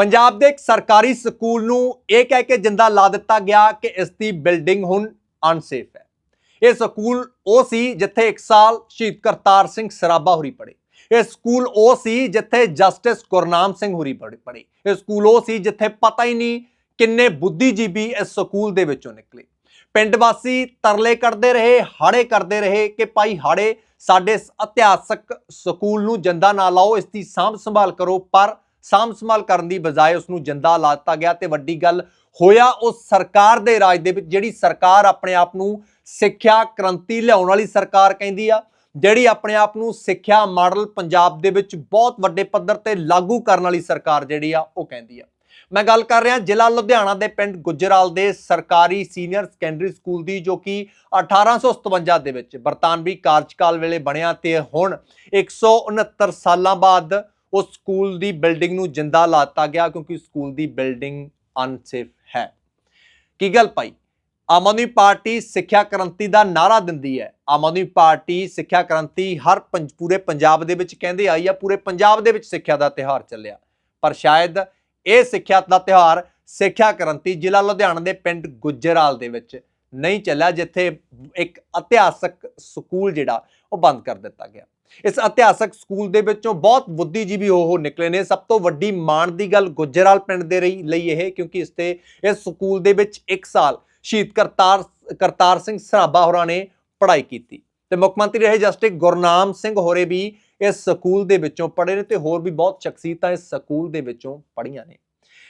ਪੰਜਾਬ ਦੇ ਇੱਕ ਸਰਕਾਰੀ ਸਕੂਲ ਨੂੰ ਇਹ ਕਹਿ ਕੇ ਜਿੰਦਾ ਲਾ ਦਿੱਤਾ ਗਿਆ ਕਿ ਇਸ ਦੀ ਬਿਲਡਿੰਗ ਹੁਣ ਅਨਸੇਫ ਹੈ। ਇਹ ਸਕੂਲ ਉਹ ਸੀ ਜਿੱਥੇ ਇੱਕ ਸਾਲ ਸ਼ਹੀਦ ਕਰਤਾਰ ਸਿੰਘ ਸਰਾਭਾ ਹੋਰੀ ਪੜ੍ਹੇ। ਇਹ ਸਕੂਲ ਉਹ ਸੀ ਜਿੱਥੇ ਜਸਟਿਸ ਗੁਰਨਾਮ ਸਿੰਘ ਹੋਰੀ ਪੜ੍ਹੇ ਪੜ੍ਹੇ। ਇਹ ਸਕੂਲ ਉਹ ਸੀ ਜਿੱਥੇ ਪਤਾ ਹੀ ਨਹੀਂ ਕਿੰਨੇ ਬੁੱਧੀਜੀਵੀ ਇਸ ਸਕੂਲ ਦੇ ਵਿੱਚੋਂ ਨਿਕਲੇ। ਪਿੰਡ ਵਾਸੀ ਤਰਲੇ ਕਰਦੇ ਰਹੇ, ਹਾੜੇ ਕਰਦੇ ਰਹੇ ਕਿ ਭਾਈ ਹਾੜੇ ਸਾਡੇ ਇਤਿਹਾਸਕ ਸਕੂਲ ਨੂੰ ਜਿੰਦਾ ਨਾ ਲਾਓ, ਇਸ ਦੀ ਸਾਂਭ ਸੰਭਾਲ ਕਰੋ, ਪਰ ਸਾਂਭ ਸੰਭਾਲ ਕਰਨ ਦੀ ਬਜਾਏ ਉਸ ਨੂੰ ਜਿੰਦਾ ਲਾ ਦਿੱਤਾ ਗਿਆ ਤੇ ਵੱਡੀ ਗੱਲ ਹੋਇਆ ਉਸ ਸਰਕਾਰ ਦੇ ਰਾਜ ਦੇ ਵਿੱਚ, ਜਿਹੜੀ ਸਰਕਾਰ ਆਪਣੇ ਆਪ ਨੂੰ ਸਿੱਖਿਆ ਕ੍ਰਾਂਤੀ ਲਿਆਉਣ ਵਾਲੀ ਸਰਕਾਰ ਕਹਿੰਦੀ ਆ, ਜਿਹੜੀ ਆਪਣੇ ਆਪ ਨੂੰ ਸਿੱਖਿਆ ਮਾਡਲ ਪੰਜਾਬ ਦੇ ਵਿੱਚ ਬਹੁਤ ਵੱਡੇ ਪੱਧਰ ਤੇ ਲਾਗੂ ਕਰਨ ਵਾਲੀ ਸਰਕਾਰ ਜਿਹੜੀ ਆ, ਉਹ ਕਹਿੰਦੀ ਆ। ਮੈਂ ਗੱਲ ਕਰ ਰਿਹਾ ਜ਼ਿਲ੍ਹਾ ਲੁਧਿਆਣਾ ਦੇ ਪਿੰਡ ਗੁਜਰਾਲ ਦੇ ਸਰਕਾਰੀ ਸੀਨੀਅਰ ਸੈਕੰਡਰੀ ਸਕੂਲ ਦੀ, ਜੋ ਕਿ 1857 ਦੇ ਵਿੱਚ ਬਰਤਾਨਵੀ ਕਾਰਜਕਾਲ ਵੇਲੇ ਬਣਿਆ ਤੇ ਹੁਣ 169 ਸਾਲਾਂ ਬਾਅਦ ਉਸ ਸਕੂਲ ਦੀ ਬਿਲਡਿੰਗ ਨੂੰ ਜਿੰਦਾ ਲਾਤਾ ਗਿਆ ਕਿਉਂਕਿ ਸਕੂਲ ਦੀ ਬਿਲਡਿੰਗ ਅਨਸੇਫ ਹੈ। ਕੀ ਗੱਲ ਪਾਈ ਆਮ ਆਦਮੀ ਪਾਰਟੀ ਸਿੱਖਿਆ ਕ੍ਰਾਂਤੀ ਦਾ ਨਾਰਾ ਦਿੰਦੀ ਹੈ। ਆਮ ਆਦਮੀ ਪਾਰਟੀ ਸਿੱਖਿਆ ਕ੍ਰਾਂਤੀ ਹਰ ਪੰਜ- ਪੂਰੇ ਪੰਜਾਬ ਦੇ ਵਿੱਚ ਕਹਿੰਦੇ ਆਈ ਆ, ਪੂਰੇ ਪੰਜਾਬ ਦੇ ਵਿੱਚ ਸਿੱਖਿਆ ਦਾ ਤਿਹਾਰ ਚੱਲਿਆ। ਪਰ ਸ਼ਾਇਦ ਇਹ ਸਿੱਖਿਆ ਦਾ ਤਿਹਾਰ ਸਿੱਖਿਆ ਕ੍ਰਾਂਤੀ ਜ਼ਿਲ੍ਹਾ ਲੁਧਿਆਣਾ ਦੇ ਪਿੰਡ ਗੁੱਜਰਾਲ ਦੇ ਵਿੱਚ ਨਹੀਂ ਚੱਲਿਆ, ਜਿੱਥੇ ਇੱਕ ਇਤਿਹਾਸਕ ਸਕੂਲ ਜਿਹੜਾ, ਉਹ ਬੰਦ ਕਰ ਦਿੱਤਾ ਗਿਆ। ਇਸ ਇਤਿਹਾਸਕ ਸਕੂਲ ਦੇ ਵਿੱਚੋਂ ਬਹੁਤ ਬੁੱਧੀਜੀਵੀ ਉਹ ਨਿਕਲੇ ਨੇ। ਸਭ ਤੋਂ ਵੱਡੀ ਮਾਣ ਦੀ ਗੱਲ ਗੁੱਜਰਾਲ ਪਿੰਡ ਦੇ ਰਹੀ- ਲਈ ਇਹ, ਕਿਉਂਕਿ ਇਸ ਤੇ, ਇਸ ਸਕੂਲ ਦੇ ਵਿੱਚ 1 ਸਾਲ ਸ਼ਹੀਦ ਕਰਤਾਰ ਕਰਤਾਰ ਸਿੰਘ ਸਰਾਭਾ ਹੋਰਾਂ ਨੇ ਪੜ੍ਹਾਈ ਕੀਤੀ। ਤੇ ਮੁੱਖ ਮੰਤਰੀ ਰਹੇ ਜਸਟਿਸ ਗੁਰਨਾਮ ਸਿੰਘ ਹੋਰੇ ਵੀ ਇਸ ਸਕੂਲ ਦੇ ਵਿੱਚੋਂ ਪੜ੍ਹੇ ਨੇ ਤੇ ਹੋਰ ਵੀ ਬਹੁਤ ਸ਼ਖਸੀਅਤਾਂ ਇਸ ਸਕੂਲ ਦੇ ਵਿੱਚੋਂ ਪੜ੍ਹੀਆਂ ਨੇ।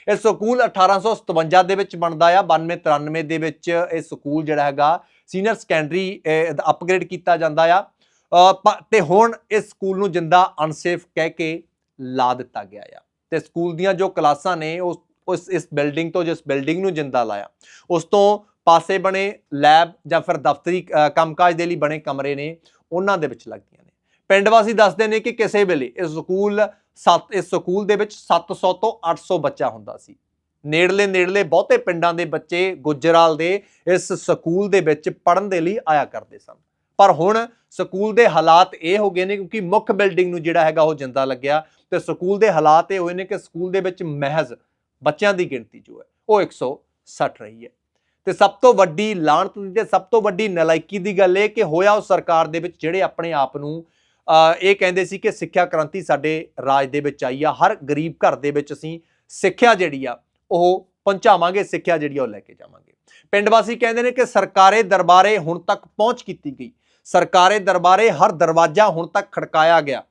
ਇਹ ਸਕੂਲ 1857 ਦੇ ਵਿੱਚ ਬਣਦਾ ਆ 92 93 ਦੇ ਵਿੱਚ ਇਹ ਸਕੂਲ ਜਿਹੜਾ ਹੈਗਾ ਸੀਨੀਅਰ ਸੈਕੰਡਰੀ ਅਪਗ੍ਰੇਡ ਕੀਤਾ ਜਾਂਦਾ ਆ। ਪ- ਤੇ ਹੁਣ ਇਸ ਸਕੂਲ ਨੂੰ ਜਿੰਦਾ ਅਨਸੇਫ ਕਹਿ ਕੇ ਲਾ ਦਿੱਤਾ ਗਿਆ ਆ। ਤੇ ਸਕੂਲ ਦੀਆਂ ਜੋ ਕਲਾਸਾਂ ਨੇ ਉਸ ਉਸ ਇਸ ਬਿਲਡਿੰਗ ਤੋਂ ਜਿਸ ਬਿਲਡਿੰਗ ਨੂੰ ਜਿੰਦਾ ਲਾਇਆ ਉਸ ਤੋਂ ਪਾਸੇ ਬਣੇ ਲੈਬ ਜਾਂ ਫਿਰ ਦਫ਼ਤਰੀ ਅ, ਕੰਮਕਾਜ ਦੇ ਲਈ ਬਣੇ ਕਮਰੇ ਨੇ ਉਹਨਾਂ ਦੇ ਵਿੱਚ ਲੱਗਦੀਆਂ ਨੇ। ਪਿੰਡ ਵਾਸੀ ਦੱਸਦੇ ਨੇ ਕਿ ਕਿਸੇ ਵੇਲੇ ਇਹ ਸਕੂਲ ਸੱਤ, ਇਸ ਸਕੂਲ ਦੇ ਵਿੱਚ 700 ਤੋਂ 800 ਬੱਚਾ ਹੁੰਦਾ ਸੀ। ਨੇੜਲੇ ਨੇੜਲੇ ਬਹੁਤੇ ਪਿੰਡਾਂ ਦੇ ਬੱਚੇ ਗੁਜਰਾਲ ਦੇ ਇਸ ਸਕੂਲ ਦੇ ਵਿੱਚ ਪੜ੍ਹਨ ਦੇ ਲਈ ਆਇਆ ਕਰਦੇ ਸਨ। ਪਰ ਹੁਣ ਸਕੂਲ ਦੇ ਹਾਲਾਤ ਇਹ ਹੋ ਗਏ ਨੇ ਕਿਉਂਕਿ ਮੁੱਖ ਬਿਲਡਿੰਗ ਨੂੰ ਜਿਹੜਾ ਹੈਗਾ ਉਹ ਜਿੰਦਾ ਲੱਗਿਆ ਤੇ ਸਕੂਲ ਦੇ ਹਾਲਾਤ ਇਹ ਹੋਏ ਨੇ ਕਿ ਸਕੂਲ ਦੇ ਵਿੱਚ ਮਹਿਜ਼ ਬੱਚਿਆਂ ਦੀ ਗਿਣਤੀ ਜੋ ਹੈ, ਉਹ 160 ਰਹੀ ਹੈ। ਤੇ ਸਭ ਤੋਂ ਵੱਡੀ ਲਾਣਤ ਦੀ ਤੇ ਸਭ ਤੋਂ ਵੱਡੀ ਨਲਾਇਕੀ ਦੀ ਗੱਲ ਇਹ ਕਿ ਹੋਇਆ ਉਹ ਸਰਕਾਰ ਦੇ ਵਿੱਚ ਜਿਹੜੇ ਆਪਣੇ ਆਪ ਨੂੰ ਇਹ ਕਹਿੰਦੇ ਸੀ ਕਿ ਸਿੱਖਿਆ ਕ੍ਰਾਂਤੀ ਸਾਡੇ ਰਾਜ ਦੇ ਵਿੱਚ ਆਈ ਆ, ਹਰ ਗਰੀਬ ਘਰ ਦੇ ਵਿੱਚ ਅਸੀਂ ਸਿੱਖਿਆ ਜਿਹੜੀ ਆ, ਉਹ ਪਹੁੰਚਾਵਾਂਗੇ, ਸਿੱਖਿਆ ਜਿਹੜੀ ਆ, ਉਹ ਲੈ ਕੇ ਜਾਵਾਂਗੇ। ਪਿੰਡ ਵਾਸੀ ਕਹਿੰਦੇ ਨੇ ਕਿ ਸਰਕਾਰੇ ਦਰਬਾਰੇ ਹੁਣ ਤੱਕ ਪਹੁੰਚ ਕੀਤੀ ਗਈ। ਸਰਕਾਰੇ ਦਰਬਾਰੇ, ਹਰ ਦਰਵਾਜ਼ਾ ਹੁਣ ਤੱਕ ਖੜਕਾਇਆ ਗਿਆ,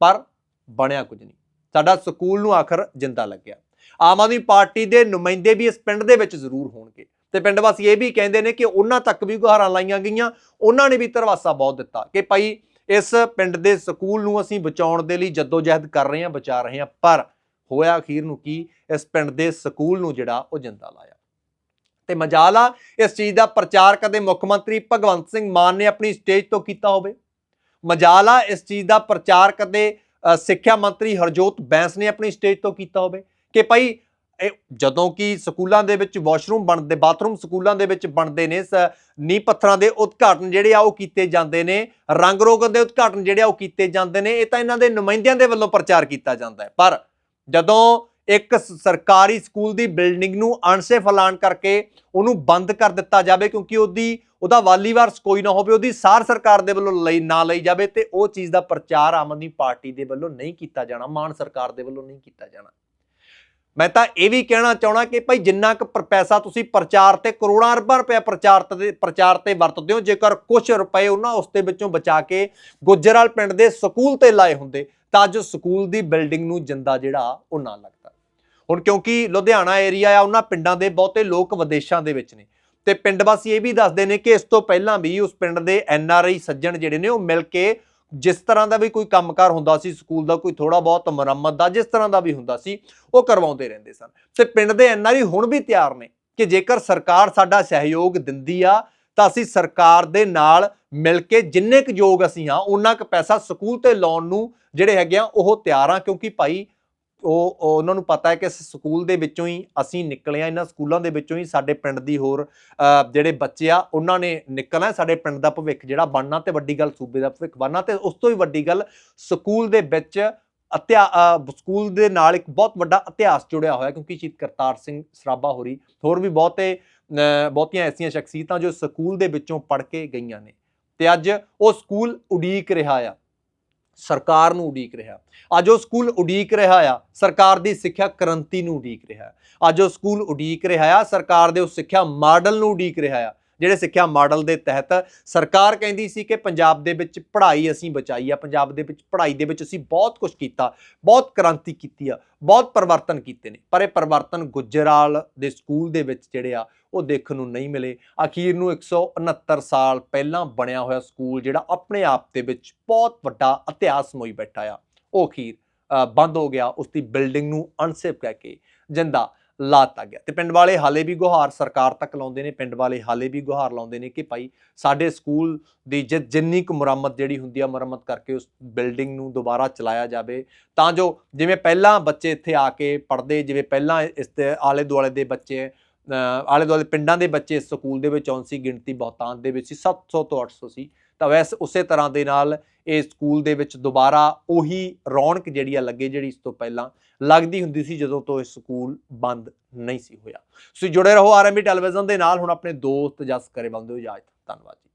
ਪਰ ਬਣਿਆ ਕੁਝ ਨਹੀਂ। ਸਾਡਾ ਸਕੂਲ ਨੂੰ ਆਖਰ ਜਿੰਦਾ ਲੱਗਿਆ। ਆਮ ਆਦਮੀ ਪਾਰਟੀ ਦੇ ਨੁਮਾਇੰਦੇ ਵੀ ਇਸ ਪਿੰਡ ਦੇ ਵਿੱਚ ਜ਼ਰੂਰ ਹੋਣਗੇ। ਤੇ ਪਿੰਡ ਵਾਸੀ ਇਹ ਵੀ ਕਹਿੰਦੇ ਨੇ ਕਿ ਉਹਨਾਂ ਤੱਕ ਵੀ ਗੁਹਾਰਾਂ ਲਾਈਆਂ ਗਈਆਂ, ਉਹਨਾਂ ਨੇ ਵੀ ਧਰਵਾਸਾ ਬਹੁਤ ਦਿੱਤਾ ਕਿ ਭਾਈ ਇਸ ਪਿੰਡ ਦੇ ਸਕੂਲ ਨੂੰ ਅਸੀਂ ਬਚਾਉਣ ਦੇ ਲਈ ਜਦੋਜਹਿਦ ਕਰ ਰਹੇ ਹਾਂ, ਬਚਾ ਰਹੇ ਹਾਂ, ਪਰ ਹੋਇਆ ਅਖੀਰ ਨੂੰ ਕੀ? ਇਸ ਪਿੰਡ ਦੇ ਸਕੂਲ ਨੂੰ ਜਿਹੜਾ ਉਹ ਜਿੰਦਾ ਲਾਇਆ। ਤੇ ਮਜ਼ਾਲਾ ਇਸ ਚੀਜ਼ ਦਾ ਪ੍ਰਚਾਰ ਕਦੇ ਮੁੱਖ ਮੰਤਰੀ ਭਗਵੰਤ ਸਿੰਘ ਮਾਨ ਨੇ ਆਪਣੀ ਸਟੇਜ ਤੋਂ ਕੀਤਾ ਹੋਵੇ? ਮਜ਼ਾਲਾ ਇਸ ਚੀਜ਼ ਦਾ ਪ੍ਰਚਾਰ ਕਦੇ ਸਿੱਖਿਆ ਮੰਤਰੀ ਹਰਜੋਤ ਬੈਂਸ ਨੇ ਆਪਣੀ ਸਟੇਜ ਤੋਂ ਕੀਤਾ ਹੋਵੇ? ਕਿ ਭਾਈ ਇਹ ਜਦੋਂ ਕਿ ਸਕੂਲਾਂ ਦੇ ਵਿੱਚ ਵਾਸ਼ਰੂਮ ਬਣਦੇ, ਬਾਥਰੂਮ ਸਕੂਲਾਂ ਦੇ ਵਿੱਚ ਬਣਦੇ ਨੇ ਸ- ਨੀਂਹ ਪੱਥਰਾਂ ਦੇ ਉਦਘਾਟਨ ਜਿਹੜੇ ਆ ਉਹ ਕੀਤੇ ਜਾਂਦੇ ਨੇ। ਰੰਗ ਰੋਗਨ ਦੇ ਉਦਘਾਟਨ ਜਿਹੜੇ ਆ ਉਹ ਕੀਤੇ ਜਾਂਦੇ ਨੇ। ਇਹ ਤਾਂ ਇਹਨਾਂ ਦੇ ਨੁਮਾਇੰਦਿਆਂ ਦੇ ਵੱਲੋਂ ਪ੍ਰਚਾਰ ਕੀਤਾ ਜਾਂਦਾ ਹੈ। ਪਰ ਜਦੋਂ ਇੱਕ ਸਰਕਾਰੀ ਸਕੂਲ ਦੀ ਬਿਲਡਿੰਗ ਨੂੰ ਅਣਸੇਫ ਐਲਾਨ ਕਰਕੇ ਉਹਨੂੰ ਬੰਦ ਕਰ ਦਿੱਤਾ ਜਾਵੇ ਕਿਉਂਕਿ ਉਹਦੀ, ਉਹਦਾ ਵਾਲੀ ਵਾਰਸ ਕੋਈ ਨਾ ਹੋਵੇ, ਉਹਦੀ ਸਾਰ ਸਰਕਾਰ ਦੇ ਵੱਲੋਂ ਲਈ, ਨਾ ਲਈ ਜਾਵੇ ਤੇ ਉਹ ਚੀਜ਼ ਦਾ ਪ੍ਰਚਾਰ ਆਮ ਆਦਮੀ ਪਾਰਟੀ ਦੇ ਵੱਲੋਂ ਨਹੀਂ ਕੀਤਾ ਜਾਣਾ, ਮਾਨ ਸਰਕਾਰ ਦੇ ਵੱਲੋਂ ਨਹੀਂ ਕੀਤਾ ਜਾਣਾ। ਮੈਂ ਤਾਂ ਇਹ ਵੀ ਕਹਿਣਾ ਚਾਹਣਾ ਕਿ ਭਾਈ ਜਿੰਨਾ ਕੁ ਪੈਸਾ ਤੁਸੀਂ ਪ੍ਰਚਾਰ ਤੇ ਕਰੋੜਾਂ ਅਰਬਾਂ ਰੁਪਏ ਪ੍ਰਚਾਰ ਤੇ ਪ੍ਰਚਾਰ ਤੇ ਵਰਤਦੇ ਹੋ, ਜੇਕਰ ਕੁਝ ਰੁਪਏ ਉਹਨਾਂ ਉਸ ਦੇ ਵਿੱਚੋਂ ਬਚਾ ਕੇ ਗੁੱਜਰਾਲ ਪਿੰਡ ਦੇ ਸਕੂਲ ਤੇ ਲਾਏ ਹੁੰਦੇ, ਤਾਂ ਅੱਜ ਸਕੂਲ ਦੀ ਬਿਲਡਿੰਗ ਨੂੰ ਜਿੰਦਾ ਜਿਹੜਾ ਉਹ ਨਾ ਲੱਗਦਾ। ਹੁਣ ਕਿਉਂਕਿ ਲੁਧਿਆਣਾ ਏਰੀਆ ਆ, ਉਹਨਾਂ ਪਿੰਡਾਂ ਦੇ ਬਹੁਤੇ ਲੋਕ ਵਿਦੇਸ਼ਾਂ ਦੇ ਵਿੱਚ ਨੇ। ਤੇ ਪਿੰਡ ਵਾਸੀ ਇਹ ਵੀ ਦੱਸਦੇ ਨੇ ਕਿ ਇਸ ਤੋਂ ਪਹਿਲਾਂ ਵੀ ਉਸ ਪਿੰਡ ਦੇ ਐਨ ਆਰ ਆਈ ਸੱਜਣ ਜਿਹੜੇ ਨੇ, ਉਹ ਮਿਲ ਕੇ ਜਿਸ ਤਰ੍ਹਾਂ ਦਾ ਵੀ ਕੋਈ ਕੰਮਕਾਰ ਹੁੰਦਾ ਸੀ, ਸਕੂਲ ਦਾ ਕੋਈ ਥੋੜਾ ਬਹੁਤ ਮੁਰੰਮਤ ਦਾ, ਜਿਸ ਤਰ੍ਹਾਂ ਦਾ ਵੀ ਹੁੰਦਾ ਸੀ, ਉਹ ਕਰਵਾਉਂਦੇ ਰਹਿੰਦੇ ਸਨ। ਤੇ ਪਿੰਡ ਦੇ ਐਨ ਆਰ ਆਈ ਹੁਣ ਵੀ ਤਿਆਰ ਨੇ ਕਿ ਜੇਕਰ ਸਰਕਾਰ ਸਾਡਾ ਸਹਿਯੋਗ ਦਿੰਦੀ ਆ, ਤਾਂ ਅਸੀਂ ਸਰਕਾਰ ਦੇ ਨਾਲ ਮਿਲ ਕੇ ਜਿੰਨੇ ਕੁ ਯੋਗ ਅਸੀਂ ਆ ਉਹਨਾਂ ਕੁ ਪੈਸਾ ਸਕੂਲ ਤੇ ਲਾਉਣ ਨੂੰ ਜਿਹੜੇ ਹੈਗੇ ਆ, ਉਹ ਤਿਆਰ ਆ। ਕਿਉਂਕਿ ਭਾਈ ਉਹ ਉਹਨਾਂ ਨੂੰ ਪਤਾ ਹੈ ਕਿ ਇਸ ਸਕੂਲ ਦੇ ਵਿੱਚੋਂ ਹੀ ਅਸੀਂ ਨਿਕਲੇ ਆ ਇਹਨਾਂ ਸਕੂਲਾਂ ਦੇ ਵਿੱਚੋਂ ਹੀ ਸਾਡੇ ਪਿੰਡ ਦੀ ਹੋਰ ਜਿਹੜੇ ਬੱਚੇ ਆ, ਉਹਨਾਂ ਨੇ ਨਿਕਲਣਾ ਸਾਡੇ ਪਿੰਡ ਦਾ ਭਵਿੱਖ ਜਿਹੜਾ ਬਣਨਾ ਤੇ ਵੱਡੀ ਗੱਲ ਸੂਬੇ ਦਾ ਭਵਿੱਖ ਬਣਨਾ ਤੇ ਉਸ ਤੋਂ ਵੀ ਵੱਡੀ ਗੱਲ ਸਕੂਲ ਦੇ ਵਿੱਚ ਅਤਿਆ ਸਕੂਲ ਦੇ ਨਾਲ ਇੱਕ ਬਹੁਤ ਵੱਡਾ ਇਤਿਹਾਸ ਜੁੜਿਆ ਹੋਇਆ ਕਿਉਂਕਿ ਸ਼ਹੀਦ ਕਰਤਾਰ ਸਿੰਘ ਸਰਾਭਾ ਹੋਰੀ ਹੋਰ ਵੀ ਬਹੁਤੇ ਬਹੁਤੀਆਂ ਐਸੀਆਂ ਸ਼ਖਸੀਅਤਾਂ ਜੋ ਸਕੂਲ ਦੇ ਵਿੱਚੋਂ ਪੜ੍ਹ ਕੇ ਗਈਆਂ ਨੇ ਤੇ ਅੱਜ ਉਹ ਸਕੂਲ ਉਡੀਕ ਰਿਹਾ ਆ। ਸਰਕਾਰ ਨੂੰ ਉਡੀਕ ਰਿਹਾ। ਅੱਜ ਉਹ ਸਕੂਲ ਉਡੀਕ ਰਿਹਾ ਆ, ਸਰਕਾਰ ਦੀ ਸਿੱਖਿਆ ਕ੍ਰਾਂਤੀ ਨੂੰ ਉਡੀਕ ਰਿਹਾ। ਅੱਜ ਉਹ ਸਕੂਲ ਉਡੀਕ ਰਿਹਾ ਆ, ਸਰਕਾਰ ਦੇ ਉਸ ਸਿੱਖਿਆ ਮਾਡਲ ਨੂੰ ਉਡੀਕ ਰਿਹਾ ਆ। ਜਿਹੜੇ ਸਿੱਖਿਆ ਮਾਡਲ ਦੇ ਤਹਿਤ ਸਰਕਾਰ ਕਹਿੰਦੀ ਸੀ ਕਿ ਪੰਜਾਬ ਦੇ ਵਿੱਚ ਪੜ੍ਹਾਈ ਅਸੀਂ ਬਚਾਈ ਆ, ਪੰਜਾਬ ਦੇ ਵਿੱਚ ਪੜ੍ਹਾਈ ਦੇ ਵਿੱਚ ਅਸੀਂ ਬਹੁਤ ਕੁਝ ਕੀਤਾ, ਬਹੁਤ ਕ੍ਰਾਂਤੀ ਕੀਤੀ ਆ, ਬਹੁਤ ਪਰਿਵਰਤਨ ਕੀਤੇ ਨੇ, ਪਰ ਇਹ ਪਰਿਵਰਤਨ ਗੁਜਰਾਲ ਦੇ ਸਕੂਲ ਦੇ ਵਿੱਚ ਜਿਹੜੇ ਆ, ਉਹ ਦੇਖਣ ਨੂੰ ਨਹੀਂ ਮਿਲੇ। ਅਖੀਰ ਨੂੰ 169 ਸਾਲ ਪਹਿਲਾਂ ਬਣਿਆ ਹੋਇਆ ਸਕੂਲ ਜਿਹੜਾ ਆਪਣੇ ਆਪ ਦੇ ਵਿੱਚ ਬਹੁਤ ਵੱਡਾ ਇਤਿਹਾਸ ਮੋਈ ਬੈਠਾ ਆ, ਉਹ ਅਖੀਰ ਬੰਦ ਹੋ ਗਿਆ ਉਸ ਦੀ ਬਿਲਡਿੰਗ ਨੂੰ ਅਨਸੇਫ ਕਹਿ ਕੇ, ਜਿੰਦਾ ਲਾਤਾ ਗਿਆ। ਤੇ ਪਿੰਡ ਵਾਲੇ ਹਾਲੇ ਵੀ ਗੁਹਾਰ ਸਰਕਾਰ ਤੱਕ ਲਾਉਂਦੇ ਨੇ, ਪਿੰਡ ਵਾਲੇ ਹਾਲੇ ਵੀ ਗੁਹਾਰ ਲਾਉਂਦੇ ਨੇ ਕਿ ਭਾਈ ਸਾਡੇ ਸਕੂਲ ਦੀ ਜਿ- ਜਿੰਨੀ ਕੁ ਮੁਰੰਮਤ ਜਿਹੜੀ ਹੁੰਦੀ ਆ, ਮੁਰੰਮਤ ਕਰਕੇ ਉਸ ਬਿਲਡਿੰਗ ਨੂੰ ਦੁਬਾਰਾ ਚਲਾਇਆ ਜਾਵੇ। ਤਾਂ ਜੋ ਜਿਵੇਂ ਪਹਿਲਾਂ ਬੱਚੇ ਇੱਥੇ ਆ ਕੇ ਪੜ੍ਹਦੇ, ਜਿਵੇਂ ਪਹਿਲਾਂ ਇਸ ਦੇ ਆਲੇ ਦੁਆਲੇ ਦੇ ਬੱਚੇ ਆਲੇ ਦੁਆਲੇ ਪਿੰਡਾਂ ਦੇ ਬੱਚੇ ਇਸ ਸਕੂਲ ਦੇ ਵਿੱਚ ਆਉਣ ਸੀ, ਗਿਣਤੀ ਬਹੁਤਾਂਤ ਦੇ ਵਿੱਚ ਸੀ 700 ਤੋਂ 800 ਸੀ। ਤਾਂ ਵੈਸੇ ਉਸੇ ਤਰ੍ਹਾਂ ਦੇ ਨਾਲ ਇਹ ਸਕੂਲ ਦੇ ਵਿੱਚ ਦੁਬਾਰਾ ਉਹੀ ਰੌਣਕ ਜਿਹੜੀ ਆ ਲੱਗੇ ਜਿਹੜੀ ਇਸ ਤੋਂ ਪਹਿਲਾਂ ਲੱਗਦੀ ਹੁੰਦੀ ਸੀ ਜਦੋਂ ਤੋਂ ਇਹ ਸਕੂਲ ਬੰਦ ਨਹੀਂ ਸੀ ਹੋਇਆ। ਤੁਸੀਂ ਜੁੜੇ ਰਹੋ ਆਰਐਮਬੀ ਟੈਲੀਵਿਜ਼ਨ ਦੇ ਨਾਲ, ਹੁਣ ਆਪਣੇ ਦੋਸਤ ਜਸ ਕਰੇ ਬੰਦੇ ਹੋ ਇਜਾਜ਼ਤ ਧੰਨਵਾਦ ਜੀ।